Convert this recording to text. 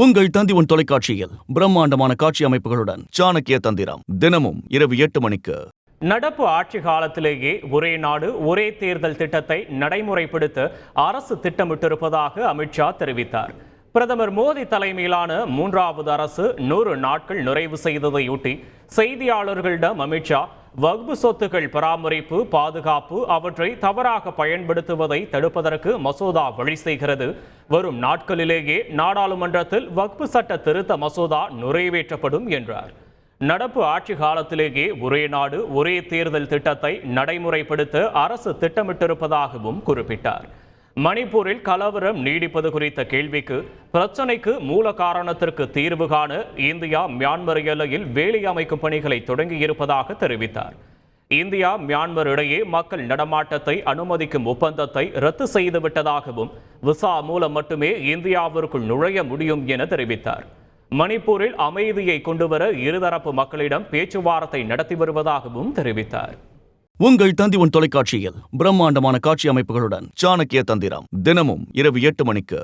உங்கள் தந்தி உன் தொலைக்காட்சியில் பிரம்மாண்டமான காட்சி அமைப்புகளுடன் சாணக்கிய தந்திரம் தினமும் இரவு எட்டு மணிக்கு. நடப்பு ஆட்சி காலத்திலேயே ஒரே நாடு ஒரே தேர்தல் திட்டத்தை நடைமுறைப்படுத்த அரசு திட்டமிட்டிருப்பதாக அமித்ஷா தெரிவித்தார். பிரதமர் மோடி தலைமையிலான மூன்றாவது அரசு நூறு நாட்கள் நிறைவு செய்ததையொட்டி செய்தியாளர்களிடம் அமித்ஷா வகுப்பு சொத்துக்கள் பராமரிப்பு பாதுகாப்பு அவற்றை தவறாக பயன்படுத்துவதை தடுப்பதற்கு மசோதா வழி செய்கிறது. வரும் நாட்களிலேயே நாடாளுமன்றத்தில் வக்பு சட்ட திருத்த மசோதா நிறைவேற்றப்படும் என்றார். நடப்பு ஆட்சி காலத்திலேயே ஒரே நாடு ஒரே தேர்தல் திட்டத்தை நடைமுறைப்படுத்த அரசு திட்டமிட்டிருப்பதாகவும் குறிப்பிட்டார். மணிப்பூரில் கலவரம் நீடிப்பது குறித்த கேள்விக்கு பிரச்சனைக்கு மூல காரணத்திற்கு தீர்வு காண இந்தியா மியான்மர் எல்லையில் வேலை அமைக்கும் பணிகளை தொடங்கியிருப்பதாக தெரிவித்தார். இந்தியா மியான்மர் இடையே மக்கள் நடமாட்டத்தை அனுமதிக்கும் ஒப்பந்தத்தை ரத்து செய்துவிட்டதாகவும் விசா மூலம் மட்டுமே இந்தியாவிற்குள் நுழைய முடியும் என தெரிவித்தார். மணிப்பூரில் அமைதியை கொண்டுவர இருதரப்பு மக்களிடம் பேச்சுவார்த்தை நடத்தி வருவதாகவும் தெரிவித்தார். உங்கள் தந்தி ஒன் தொலைக்காட்சியில் பிரம்மாண்டமான காட்சி அமைப்புகளுடன் சாணக்கிய தந்திரம் தினமும் இரவு எட்டு மணிக்கு